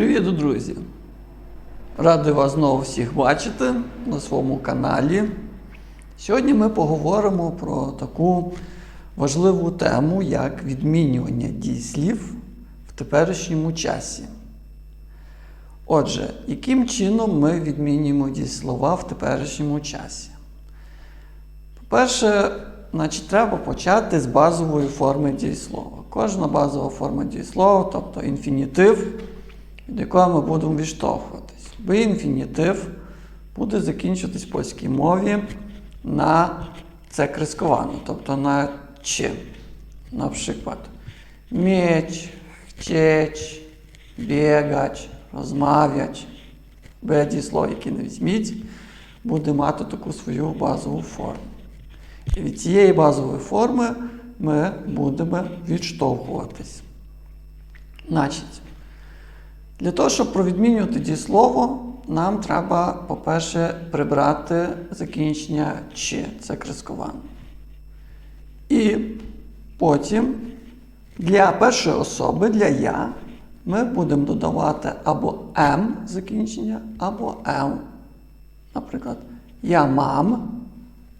Привіт, друзі! Радий вас знову всіх бачити на своєму каналі. Сьогодні ми поговоримо про таку важливу тему, як відмінювання дійслів в теперішньому часі. Отже, яким чином ми відмінюємо дієслова в теперішньому часі? По-перше, значить, треба почати з базової форми дієслова. Кожна базова форма дієслова, тобто інфінітив, від якого ми будемо відштовхуватись. Бо інфінітив буде закінчуватись в польській мові на це кресковано, тобто на чи. Наприклад, mieć, chcieć, biegać, розмовляти. Бе дієслово, яке не візьміть, буде мати таку свою базову форму. І від цієї базової форми ми будемо відштовхуватись. Значить, для того, щоб провідмінювати дієслово, нам треба, по-перше, прибрати закінчення чи, це крескуване. І потім для першої особи, для я, ми будемо додавати або М закінчення, або М. Наприклад, я мам,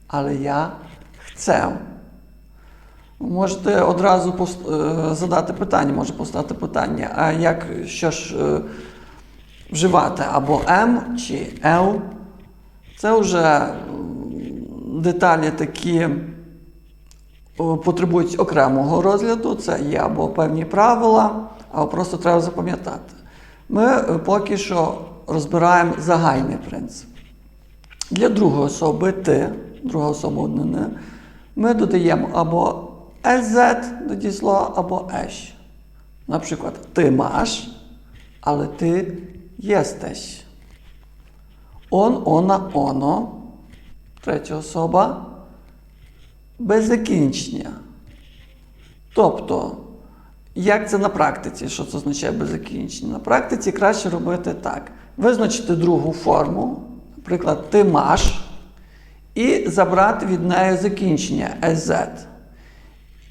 але я chcę. Можете одразу пост- е, задати питання, може поставити питання, а як що ж е, вживати або М чи Л? Це вже деталі такі потребують окремого розгляду. Це є або певні правила, або просто треба запам'ятати. Ми е, поки що розбираємо загальний принцип. Для другої особи ти, друга особа однини, ми додаємо або «ез» до дієслова, або «еш». Наприклад, ти маш, але ти єстеш. Он, она, оно. Третя особа без закінчення. Тобто, як це на практиці? Що це означає без закінчення? На практиці краще робити так: визначити другу форму, наприклад, ти маш, і забрати від неї закінчення «ез».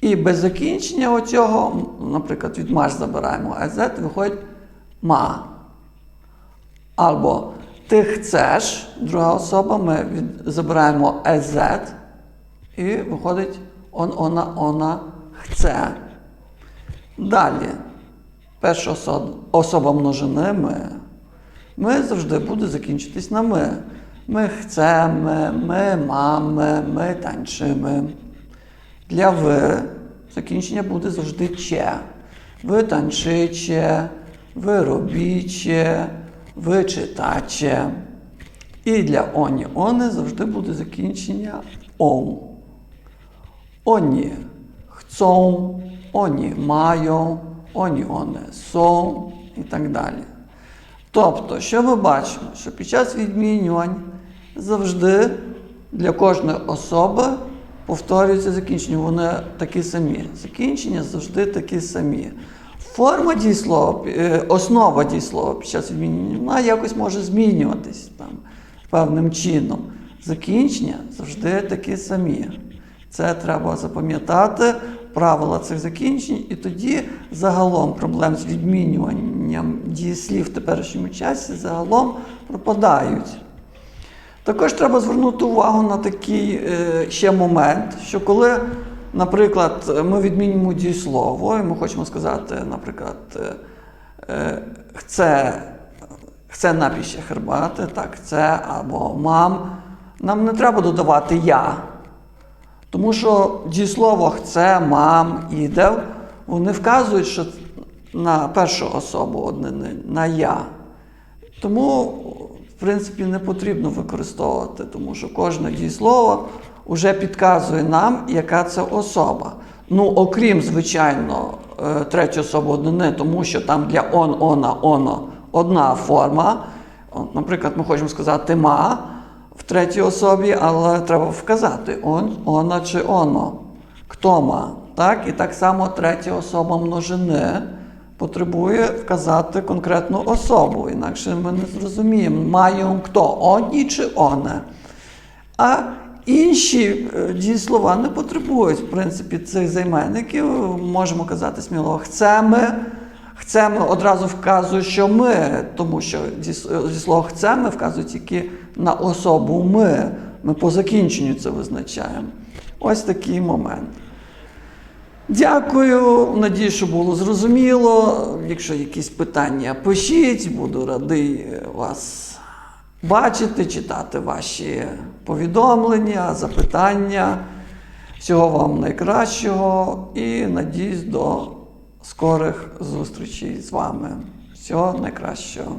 І без закінчення оцього, наприклад, від маш забираємо «ез», виходить ма. Або ти chcеш, друга особа, ми від, забираємо «ез», і виходить он, она, она хце. Далі, перша особа, особа множини ми. Ми завжди буде закінчитись на ми. Ми chcemy, ми мами, ми танчимо. Для ви закінчення буде завжди че. Ви танчиче, ви робіче, ви читаче. І для оні они завжди буде закінчення ом. Oni chcą, oni mają, oni one są і так далі. Тобто, що ми бачимо? Що під час відмінювань завжди для кожної особи повторюється закінчення. Вони такі самі. Закінчення завжди такі самі. Форма дієслова, е, основа дієслова під час відмінювання, вона якось може змінюватись там, певним чином. Закінчення завжди такі самі. Це треба запам'ятати, правила цих закінчень, і тоді загалом проблем з відмінюванням дієслів в теперішньому часі загалом пропадають. Також треба звернути увагу на такий е, ще момент, що коли, наприклад, ми відмінюємо дієслово, і ми хочемо сказати, наприклад, е, е, хце, хце напіще хербати, так, це або мам, нам не треба додавати я. Тому що дієслово «хце», мам, ідев, вони вказують, що на першу особу однини, на я. Тому, в принципі, не потрібно використовувати, тому що кожне дієслово вже підказує нам, яка це особа. Ну, окрім, звичайно, е, третьої особи однини, тому що там для он, она, оно одна форма. Наприклад, ми хочемо сказати ма в третій особі, але треба вказати он, она чи оно. Хто ма. Так? І так само третя особа множини потребує вказати конкретну особу, інакше ми не зрозуміємо, маємо хто одні чи оне. А інші е, дієслова не потребують, в принципі, цих займенників. Можемо казати сміло «хцеми», Хцеми одразу вказує, що ми, тому що слова хцеми вказує тільки на особу ми. Ми по закінченню це визначаємо. Ось такий момент. Дякую. Надію, що було зрозуміло. Якщо якісь питання, пишіть, буду радий вас бачити, читати ваші повідомлення, запитання. Всього вам найкращого і надіюсь до скорих зустрічей з вами. Всього найкращого.